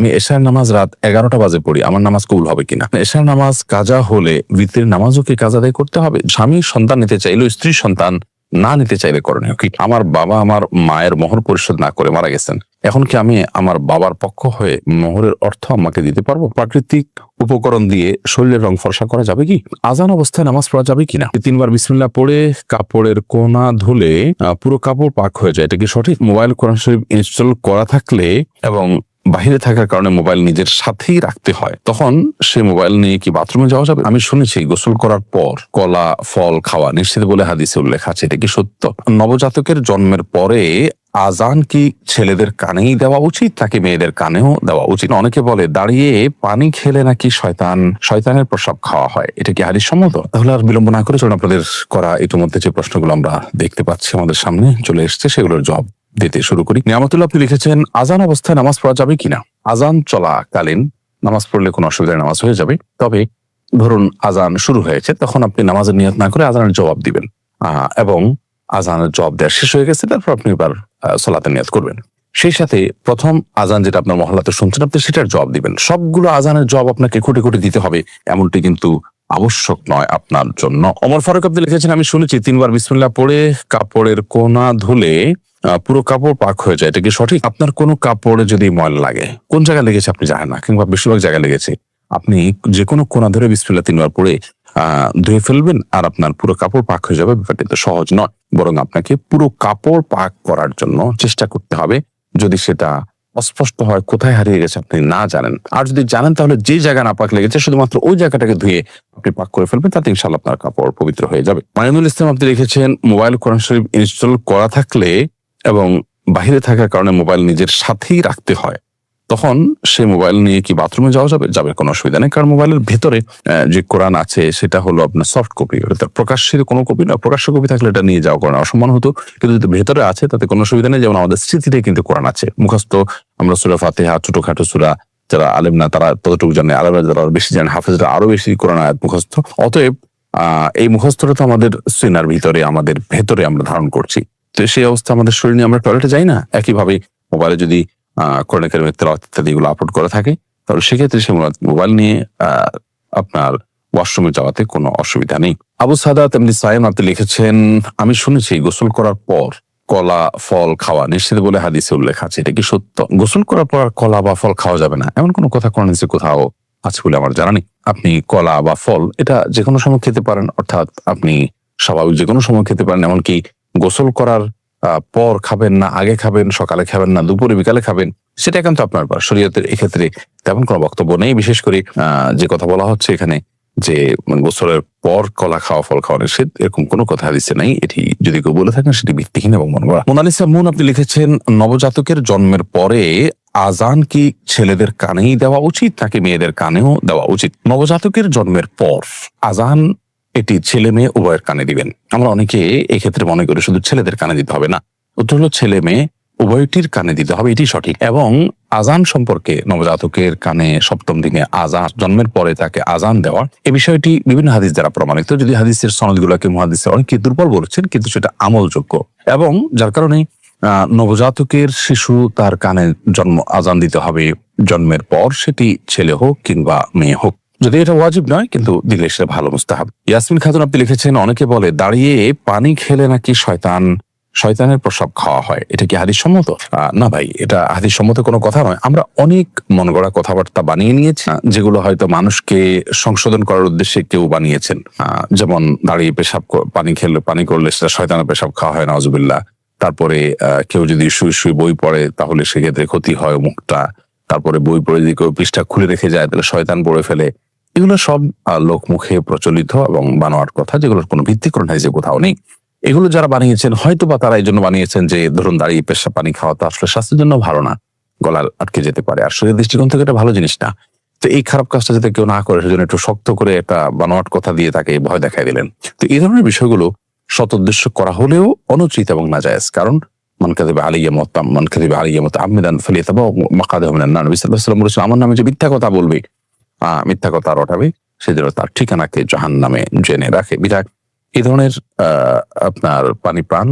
আমি এশার নামাজ রাত এগারোটা বাজে পড়ি, আমার নামাজ কবুল হবে কিনা? এশার নামাজ কাজা হলে ভিতরের নামাজও কি কাজা আদায় করতে হবে? স্বামী সন্তান নিতে চাইলেও স্ত্রী সন্তান না নিতে চাইলে করণীয় কি? আমার বাবা আমার মায়ের মোহর পরিশোধ না করে মারা গেছেন। এখন কি আমি আমার বাবার পক্ষ হয়ে মোহরের অর্থ আমাকে দিতে পারব? প্রাকৃতিক উপকরণ দিয়ে শরীরের রং ফর্সা করা যাবে কি? আজান অবস্থায় নামাজ পড়া যাবে কিনা? তিনবার বিসমিল্লাহ পড়ে কাপড়ের কোনা ধুলে পুরো কাপড় পাক হয়ে যায়। এটা কি সঠিক? মোবাইল কোরআন শরীফ ইনস্টল করা থাকলে এবং বাহিরে থাকার কারণে মোবাইল নিজের সাথেই রাখতে হয়। তখন সে মোবাইল নিয়ে কি বাথরুমে যাওয়া যাবে? আমি শুনেছি, গোসল করার পর কলা, ফল খাওয়া নিশ্চিত বলে হাদিসে উল্লেখ আছে। এটা কি সত্য? নবজাতকের জন্মের পরে আজান কি ছেলেদের কানেই দেওয়া উচিত নাকি মেয়েদের কানেও দেওয়া উচিত? অনেকে বলে, দাঁড়িয়ে পানি খেলে নাকি শয়তান, শয়তানের প্রসাব খাওয়া হয়? এটা কি হারিস সম্মত তাহলে আর বিলম্ব না করে চলুন আপনাদের করা ইতিমধ্যে যে প্রশ্নগুলো আমরা দেখতে পাচ্ছি আমাদের সামনে চলে এসেছে, সেগুলোর জবাব দিতে শুরু করি। নিয়ামতুল্লাহ, আপনি লিখেছেন, আজান অবস্থায় নামাজ পড়া যাবে কিনা? আজান চলাকালীন নামাজ পড়লে কোনো অসুবিধা নামাজ হয়ে যাবে। তবে ধরুন আজান শুরু হয়েছে, তখন আপনি নামাজের নিয়ত না করে আজানের জবাব দিবেন। এবং আজানের জবাব দেওয়া শেষ হয়ে গেছে তারপর আপনি এবার আহ, সলাতের নিয়ত করবেন। সেই সাথে প্রথম আজান যেটা আপনার মহল্লাতে শুনছেন আপনি সেটার জব দিবেন। সবগুলো আজানের জব আপনাকে কোটি কোটি দিতে হবে এমনটি কিন্তু আবশ্যক নয় আপনার জন্য। অমর ফারুক আপনি লিখেছেন আমি শুনেছি তিনবার বিসমিল্লা পড়ে কাপড়ের কোনা ধুলে পুরো কাপড় পাক হয়ে যায় এটা কি সঠিক? আপনার কোনো কাপড়ে যদি ময়লা লাগে কোন জায়গায় লেগেছে আপনি জানেন না কিংবা বেশিরভাগ জায়গায় লেগেছে আপনি যে কোনো কোনা ধরে বিসমিল্লাহ তিনবার পড়ে ধুয়ে ফেলবেন আর আপনার পুরো কাপড় পাক হয়ে যাবে। ব্যাপারটা তো সহজ নয়। বরং আপনাকে পুরো কাপড় পাক করার জন্য চেষ্টা করতে হবে। যদি সেটা অস্পষ্ট হয়, কোথায় হারিয়ে গেছে আপনি না জানেন। আর যদি জানেন, তাহলে যে জায়গা না পাক লেগেছে, শুধুমাত্র ওই জায়গাটাকে ধুয়ে আপনি পাক করে ফেলবেন, তাতে ইনশাল্লাহ আপনার কাপড় পবিত্র হয়ে যাবে। মাইনুল ইসলাম, আপনি লিখেছেন মোবাইল কোরআন শরীফ ইনস্টল করা থাকলে এবং বাহিরে থাকার কারণে মোবাইল নিজের সাথেই রাখতে হয়। তখন সে মোবাইল নিয়ে কি বাথরুমে যাওয়া যাবে? যাবে, কোনো অসুবিধা নেই। কারণ মোবাইলের ভেতরে যে কোরআন আছে, সেটা হলো আপনার সফট কপি এটা প্রকাশ্যের কোনো কপি না। প্রকাশ্য কপি থাকলে এটা নিয়ে যাওয়া কোরআন অসম্মান হতো। কিন্তু যদি ভেতরে আছে, তাতে কোনো অসুবিধা নেই। যেমন আমাদের স্মৃতিতে কিন্তু কোরআন আছে। মুখস্থ আমরা সুরা ফাতেহা, ছোটখাটো সুরা, যারা আলেম না, তারা ততটুকু জানে। আলেমরা যারা বেশি জানে। হাফেজরা আরও বেশি কোরআন আয়াত মুখস্থ। অতএব এই মুখস্থটা তো আমাদের সিনার ভিতরে, আমাদের ভেতরে আমরা ধারণ করছি। তো সেই অবস্থা আমাদের শরীর নিয়ে আমরা টয়লেটে যাই না? একইভাবে মোবাইলে যদি কোরআন কারিমের ইত্যাদি এগুলো আপলোড করে থাকে। তাহলে সেক্ষেত্রে সে মোবাইল নিয়ে আপনার ওয়াশরুমে যাওয়াতে কোনো অসুবিধা নেই। আবু সাদাত এমনি সাইম, আপনি লিখেছেন, আমি শুনেছি, গোসল করার পর কলা, ফল খাওয়া নিশ্চিত বলে হাদিসে উল্লেখ আছে। এটা কি সত্য? গোসল করার পর কলা বা ফল খাওয়া যাবে না। এমন কোনো কথা কোরআন কোথাও আছে বলে আমার জানা নেই। আপনি কলা বা ফল, এটা যে কোনো সময় খেতে পারেন। অর্থাৎ আপনি স্বাভাবিক যে কোনো সময় খেতে পারেন। এমনকি গোসল করার পর খাবেন না, আগে খাবেন, সকালে খাবেন না, দুপুরে, বিকালে খাবেন সেটা একান্ত আপনার ব্যাপার শরীয়তের এক্ষেত্রে তেমন কোনো বক্তব্য নেই, বিশেষ করে যে কথা বলা হচ্ছে এখানে, যে মানে গোসলের পর কলা খাওয়া, ফল খাওয়া নিষেধ, এরকম কোনো কথা দিচ্ছে নাই। এটি যদি কেউ বলে থাকেন, সেটি ভিত্তিহীন এবং মন গড়া মোনালিসা মুন, আপনি লিখেছেন, নবজাতকের জন্মের পরে আজান কি ছেলেদের কানেই দেওয়া উচিত, নাকি মেয়েদের কানেও দেওয়া উচিত? নবজাতকের জন্মের পর আজান এটি ছেলে মেয়ে উভয়ের কানে দিবেন। আমরা অনেকে এক্ষেত্রে মনে করি শুধু ছেলেদের কানে দিতে হবে না। উত্তর হলো ছেলে মেয়ে উভয়টির কানে দিতে হবে, এটি সঠিক। এবং আজান সম্পর্কে নবজাতকের কানে সপ্তম দিনে আজান, জন্মের পরে তাকে আজান দেওয়া এই বিষয়টি বিভিন্ন হাদিস দ্বারা প্রমাণিত। যদি হাদিসের সনদগুলোকে মহাদিসের অনেকে দুর্বল বলেছেন, কিন্তু সেটা আমলযোগ্য। এবং যার কারণে নবজাতকের শিশু তার কানে জন্ম, আজান দিতে হবে, জন্মের পর সেটি ছেলে হোক কিংবা মেয়ে হোক। যদি এটা ওয়াজিব নয়, কিন্তু দিলে সেটা ভালো মুস্তাহাব। ইয়াসমিন খাতুন আপনি লিখেছেন, অনেকে বলে, দাঁড়িয়ে পানি খেলে নাকি শয়তান? শয়তানের প্রসাব খাওয়া হয়। এটা কি হাদিস সম্মত না ভাই, এটা হাদিস সম্মত কোনো কথা নয়। আমরা অনেক মন গড়া কথাবার্তা বানিয়ে নিয়েছি যেগুলো হয়তো মানুষকে সংশোধন করার উদ্দেশ্যে কেউ বানিয়েছেন। যেমন দাঁড়িয়ে পেশাব পানি খেলে, পানি করলে সেটা শয়তানের পেশাব খাওয়া হয় নজুবিল্লাহ তারপরে কেউ যদি শুয়ে শুয়ে বই পড়ে, তাহলে সেক্ষেত্রে ক্ষতি হয় মুখটা তারপরে বই পড়ে যদি কেউ পৃষ্ঠা খুলে রেখে যায়, তাহলে শয়তান পড়ে ফেলে। এগুলো সব লোকমুখে প্রচলিত এবং বানোয়ার কথা, যেগুলোর কোনো ভিত্তিকরণ হাইজে কোথাও নেই। এগুলো যারা বানিয়েছেন হয়তো বা তারা এই জন্য বানিয়েছেন যে, ধরুন দাঁড়িয়ে পেশা পানি খাওয়া তো আসলে স্বাস্থ্যের জন্য ভালো না গলা আটকে যেতে পারে। আর শরীরের দৃষ্টিকোণ থেকে এটা ভালো জিনিস না। তো এই খারাপ কাজটা যাতে কেউ না করে, সেজন্য একটু শক্ত করে একটা বানোয়াট কথা দিয়ে তাকে ভয় দেখাই দিলেন। তো এই ধরনের বিষয়গুলো সৎ উদ্দেশ্য করা হলেও অনুচিত এবং নাজায়েজ। কারণ, মান কাদিবা আলিয়া মত, মান কাদিবা আলিয়া মত আমিদান ফালিয়াতাবা মাকাদাহু মিনান নার। নবী সাল্লাল্লাহু আলাইহি আমার নামে যে মিথ্যা কথা বলবে মিথ্যা কথা রটাবে, সেজন্য তার ঠিকানাকে জাহান নামে জেনে রাখে। বিরাট এই ধরনের আপনার পানি প্রাণ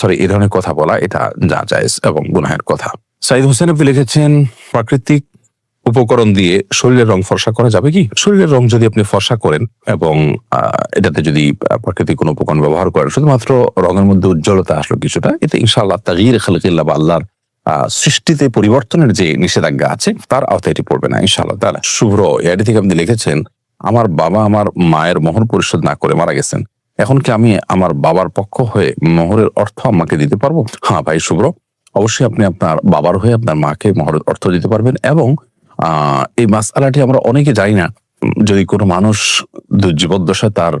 সরি এই ধরনের কথা বলা এটা যা জায়েজ এবং গুনাহের কথা। সাইদ হোসেন আপনি লিখেছেন, প্রাকৃতিক উপকরণ দিয়ে শরীরের রং ফর্সা করা যাবে কি? শরীরের রং যদি আপনি ফর্সা করেন এবং এটাতে যদি প্রাকৃতিক কোনো উপকরণ ব্যবহার করেন, শুধুমাত্র রঙের মধ্যে উজ্জ্বলতা আসলো কিছুটা, এতে ইনশাআল্লাহ তাগির খালকিল্লাহ বা আল্লাহর সৃষ্টিতে পরিবর্তনের যে নিষেধাজ্ঞা আছে, তার আওতায় এটি পড়বে না, ইনশাআল্লাহ। তাহলে শুভ্র এটি থেকে আপনি লিখেছেন, আমার বাবা আমার মায়ের মোহর পরিশোধ না করে মারা গেছেন। এখন কি আমি আমার বাবার পক্ষ হয়ে মোহরের অর্থ আমাকে দিতে পারব? হ্যাঁ ভাই, শুভ্র, অবশ্যই আপনি আপনার বাবার হয়ে আপনার মাকে মোহরের অর্থ দিতে পারবেন এবং এই মাসালাটি আমরা অনেকে জানি না, যদি কোনো মানুষ দু- জীবদ্দশায় তার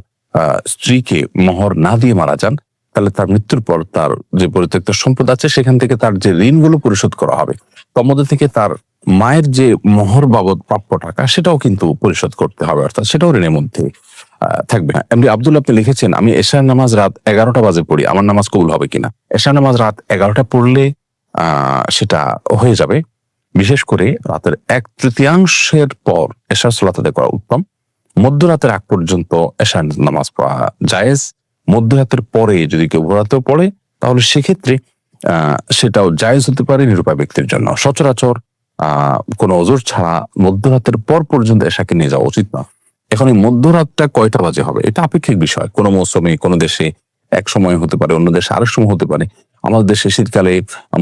স্ত্রীকে মোহর না দিয়ে মারা যান তাহলে তার মৃত্যুর পর তার যে পরিত্যক্ত সম্পদ আছে, সেখান থেকে তার যে ঋণগুলো পরিশোধ করা হবে, তার থেকে তার মায়ের যে মোহর বাবদ প্রাপ্য টাকা, সেটাও কিন্তু পরিশোধ করতে হবে। অর্থাৎ সেটাও ঋণের মধ্যে থাকবে। এমনি আব্দুল আপনি লিখেছেন, আমি এশার নামাজ রাত এগারোটা বাজে পড়ি, আমার নামাজ কবুল হবে কিনা? এশার নামাজ রাত এগারোটা পড়লে সেটা হয়ে যাবে। বিশেষ করে রাতের এক তৃতীয়াংশের পর এশার সালাত করা উত্তম। মধ্যরাতের আগ পর্যন্ত এশার নামাজ পড়া জায়েজ। মধ্যরাতের পরে যদি কেউ ভোরাতেও পড়ে, তাহলে সেক্ষেত্রে সেটাও জায়েজ হতে পারে নিরুপায় ব্যক্তির জন্য। সচরাচর কোনো ওজোর ছাড়া মধ্যরাতের পর পর্যন্ত এশাকে নিয়ে যাওয়া উচিত না এখন এই মধ্যরাতটা কয়টা বাজে হবে? এটা আপেক্ষিক বিষয়। কোনো মৌসুমে, কোনো দেশে এক সময় হতে পারে, অন্য দেশে আরেক সময় হতে পারে। আমাদের দেশে শীতকালে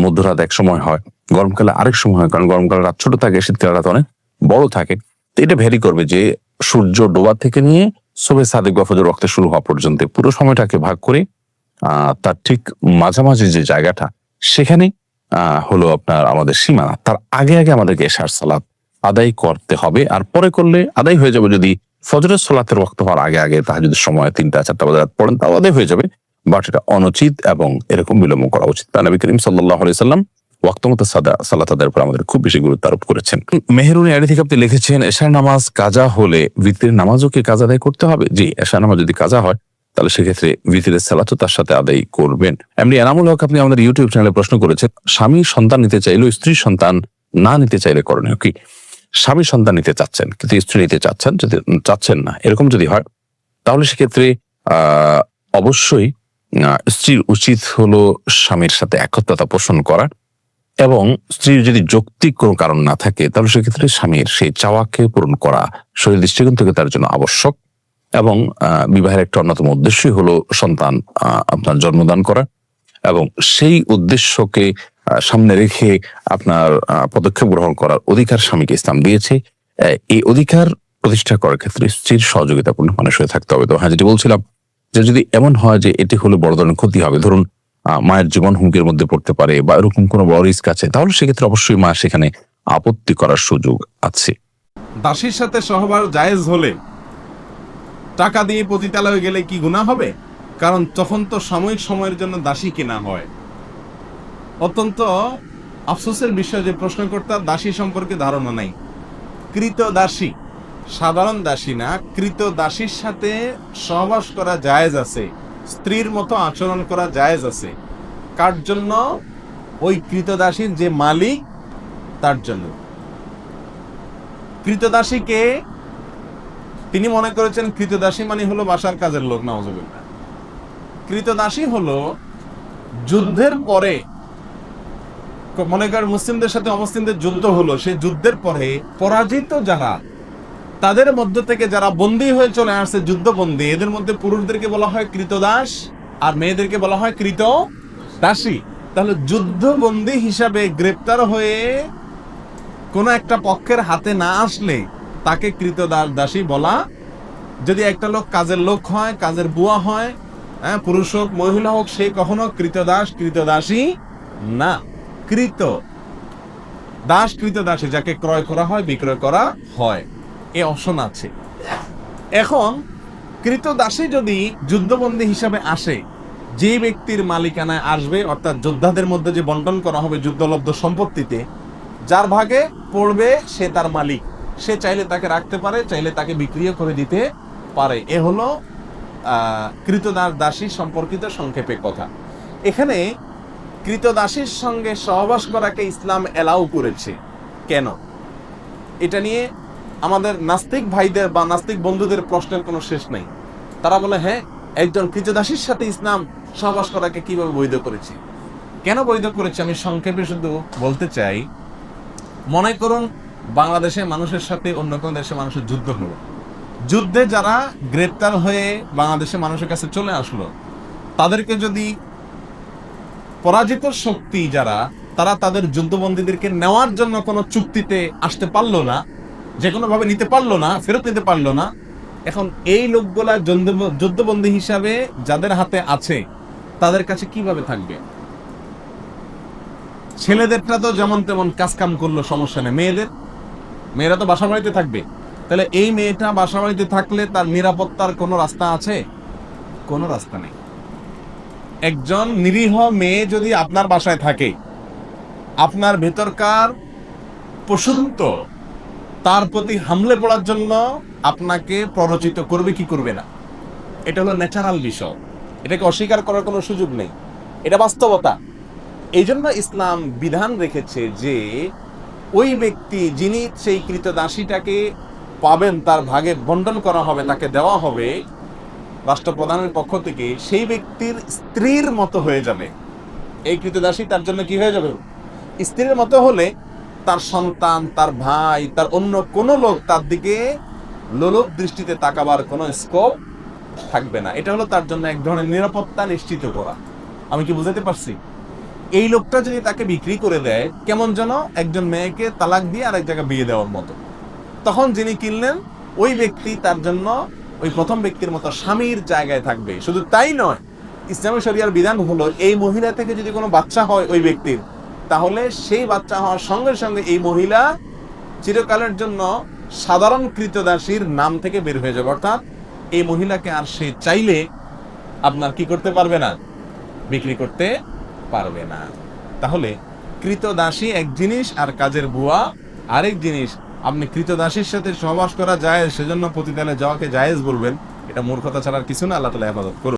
মধ্যরাত এক সময় হয়, গরমকালে আরেক সময় হয়, কারণ গরমকালে রাত ছোট থাকে, শীতকালে রাত অনেক বড় থাকে। তো এটা ভ্যারি করবে যে সূর্য ডোবা থেকে নিয়ে সোবে সাদেক বা ফজর রক্তে শুরু হওয়া পর্যন্ত পুরো সময়টাকে ভাগ করে তার ঠিক মাঝামাঝি যে জায়গাটা সেখানে হলো আপনার আমাদের সীমানা। তার আগে আগে আমাদেরকে এশার সালাত আদায় করতে হবে। আর পরে করলে আদায় হয়ে যাবে যদি ফজরের সালাতের রক্ত হওয়ার আগে আগে তাহা যদি সময় তিনটা, চারটা বাজার পড়েন, তাও আদায় হয়ে যাবে। বাট এটা অনুচিত এবং এরকম বিলম্ব করা উচিত। নবী করিম সাল্লাহ সাল্লাম ওয়াক্তমত সাদা সালাত আদায়ের উপর আমাদের খুব বেশি গুরুত্ব আরোপ করেছেন। মেহরুনি আড়ি থেকে আপনি লিখেছেন, এশার নামাজ কাজা হলে ভিত্তির নামাজও কি কাজা আদায় করতে হবে? জি, এশার নামাজ যদি কাজা হয়, তাহলে সেক্ষেত্রে ভিতরের সালাতও তার সাথে আদায় করবেন। এমনি এনামুল হক আপনি আমাদের ইউটিউব চ্যানেলে প্রশ্ন করেছেন, স্বামী সন্তান নিতে চাইলেও স্ত্রী সন্তান না নিতে চাইলে করণীয় কি? স্বামী সন্তান নিতে চাচ্ছেন, কিন্তু স্ত্রী নিতে চাচ্ছেন, যদি চাচ্ছেন না, এরকম যদি হয়, তাহলে সেক্ষেত্রে অবশ্যই স্ত্রীর উচিত হলো স্বামীর সাথে একত্রতা পোষণ করা। এবং স্ত্রীর যদি যৌক্তিক কোনো কারণ না থাকে, তাহলে সেক্ষেত্রে স্বামীর সেই চাওয়াকে পূরণ করা শরীর দৃষ্টিকোণ থেকে তার জন্য আবশ্যক। এবং বিবাহের একটা অন্যতম উদ্দেশ্যই হলো সন্তান আপনার জন্মদান করা। এবং সেই উদ্দেশ্যকে সামনে রেখে আপনার পদক্ষেপ গ্রহণ করার অধিকার স্বামীকে ইসলাম দিয়েছে। এই অধিকার প্রতিষ্ঠা করার ক্ষেত্রে স্ত্রীর সহযোগিতাপূর্ণ মানুষ হয়ে থাকতে হবে। তো হ্যাঁ যেটি বলছিলাম যে যদি এমন হয় যে এটি হলো বড় ধরনের ক্ষতি হবে। ধরুন মায়ের জীবন হুমকির মধ্যে পড়তে পারে বা এরকম কোনো বড় রিস্ক আছে, তাহলে সেক্ষেত্রে অবশ্যই মা সেখানে আপত্তি করার সুযোগ আছে। দাসীর সাথে সহবাস জায়েজ হলে টাকা দিয়ে পতিতালয়ে গেলে কি গুণা হবে? কারণ তখন তো সাময়িক সময়ের জন্য দাসী কেনা হয়। অত্যন্ত আফসোসের বিষয় যে প্রশ্নকর্তার দাসী সম্পর্কে ধারণা নাই। কৃত দাসী, সাধারণ দাসী না, কৃত দাসীর সাথে সহবাস করা জায়েজ আছে। স্ত্রীর মতো আচরণ করা জায়েজ আছে। কার জন্য? ওই কৃতদাসীর যে মালিক, তার জন্য। কৃতদাসীকে তিনি মনে করেছেন কৃতদাসী মানে হলো বাসার কাজের লোক নওয়াজবিল্লাহ কৃতদাসী হলো যুদ্ধের পরে, মনে করেন মুসলিমদের সাথে অমুসলিমদের যুদ্ধ হলো, সেই যুদ্ধের পরে পরাজিত যারা তাদের মধ্য থেকে যারা বন্দী হয়ে চলে আসছে যুদ্ধবন্দী, এদের মধ্যে পুরুষদেরকে বলা হয় কৃতদাস আর মেয়েদেরকে বলা হয় কৃত দাসী। তাহলে যুদ্ধবন্দী হিসাবে গ্রেপ্তার হয়ে কোনো একটা পক্ষের হাতে না আসলে তাকে কৃতদাস দাসী বলা। যদি একটা লোক কাজের লোক হয়, কাজের বুয়া হয় হ্যাঁ পুরুষ হোক, মহিলা হোক, সে কখনো কৃতদাস কৃতদাসী না। কৃত দাস কৃতদাসী যাকে ক্রয় করা হয়, বিক্রয় করা হয়। এ অপশন আছে। এখন কৃতদাসী যদি যুদ্ধবন্দী হিসাবে আসে যে ব্যক্তির মালিকানায় আসবে, অর্থাৎ যোদ্ধাদের মধ্যে যে বন্টন করা হবে যুদ্ধলব্ধ সম্পত্তিতে, যার ভাগে পড়বে সে তার মালিক। সে চাইলে তাকে রাখতে পারে, চাইলে তাকে বিক্রিও করে দিতে পারে। এ হলো কৃতদাস দাসী সম্পর্কিত সংক্ষেপে কথা। এখানে কৃতদাসীর সঙ্গে সহবাস করাকে ইসলাম এলাও করেছে। কেন? এটা নিয়ে আমাদের নাস্তিক ভাইদের বা নাস্তিক বন্ধুদের প্রশ্নের কোনো শেষ নেই। তারা বলে হ্যাঁ একজন কৃতদাসীর সাথে ইসলাম সহবাস করাকে কীভাবে বৈধ করেছে? কেন বৈধ করেছি? আমি সংক্ষেপে শুধু বলতে চাই, মনে করুন বাংলাদেশের মানুষের সাথে অন্য কোনো দেশের মানুষের যুদ্ধ হলো। যুদ্ধে যারা গ্রেপ্তার হয়ে বাংলাদেশের মানুষের কাছে চলে আসলো, তাদেরকে যদি পরাজিত শক্তি যারা, তারা তাদের যুদ্ধবন্দীদেরকে নেওয়ার জন্য কোনো চুক্তিতে আসতে পারল না যে কোনো ভাবে নিতে পারল না, ফেরত নিতে পারল না। এখন এই লোকগুলা যুদ্ধ- যুদ্ধবন্দী হিসাবে যাদের হাতে আছে, তাদের কাছে কীভাবে থাকবে? ছেলেদেরটা তো যেমন তেমন কাজ কাম করল, সমস্যা নেই। মেয়েদের? মেয়েরা তো বাসা বাড়িতে থাকবে। তাহলে এই মেয়েটা বাসা বাড়িতে থাকলে তার নিরাপত্তার কোনো রাস্তা আছে? কোনো রাস্তা নেই। একজন নিরীহ মেয়ে যদি আপনার বাসায় থাকে, আপনার ভেতরকার পশুত্ব তার প্রতি হামলে পড়ার জন্য আপনাকে প্ররোচিত করবে কি করবে না। এটা হলো ন্যাচারাল বিষয়। এটাকে অস্বীকার করার কোনো সুযোগ নেই। এটা বাস্তবতা। এই জন্য ইসলাম বিধান রেখেছে যে, ওই ব্যক্তি যিনি সেই কৃতদাসীটাকে পাবেন, তার ভাগে বন্টন করা হবে, তাকে দেওয়া হবে, রাষ্ট্রপ্রধানের পক্ষ থেকে সেই ব্যক্তির স্ত্রীর মতো হয়ে যাবে। এই কৃতদাসী তার জন্য কি হয়ে যাবে? স্ত্রীর মতো হলে তার সন্তান, তার ভাই, তার অন্য কোনো লোক তার দিকে লোলক দৃষ্টিতে তাকাবার কোনো স্কোপ থাকবে না। এটা হলো তার জন্য এক ধরনের নিরাপত্তা নিশ্চিত করা। আমি কি বুঝাতে পারছি? এই লোকটা যদি তাকে বিক্রি করে দেয়, কেমন যেন একজন মেয়েকে তালাক দিয়ে আরেক জায়গায় বিয়ে দেওয়ার মতো। তখন যিনি কিনলেন, ওই ব্যক্তি তার জন্য ওই প্রথম ব্যক্তির মতো স্বামীর জায়গায় থাকবে। শুধু তাই নয়, ইসলামী শরিয়ার বিধান হলো, এই মহিলা থেকে যদি কোনো বাচ্চা হয় ওই ব্যক্তির তাহলে সেই বাচ্চা হওয়ার সঙ্গে সঙ্গে এই মহিলা চিরকালের জন্য সাধারণ কৃতদাসীর নাম থেকে বের হয়ে যাবে। অর্থাৎ এই মহিলাকে আর সে চাইলে আপনার কি করতে পারবে না? বিক্রি করতে পারবে না। তাহলে কৃতদাসী এক জিনিস আর কাজের বুয়া আরেক জিনিস। আপনি কৃতদাসীর সাথে সহবাস করা যায়, সেজন্য প্রতিদানে যাওয়াকে জায়েজ বলবেন। এটা মূর্খতা ছাড়ার কিছু না, আল্লাহ তালা হেফাজত করুন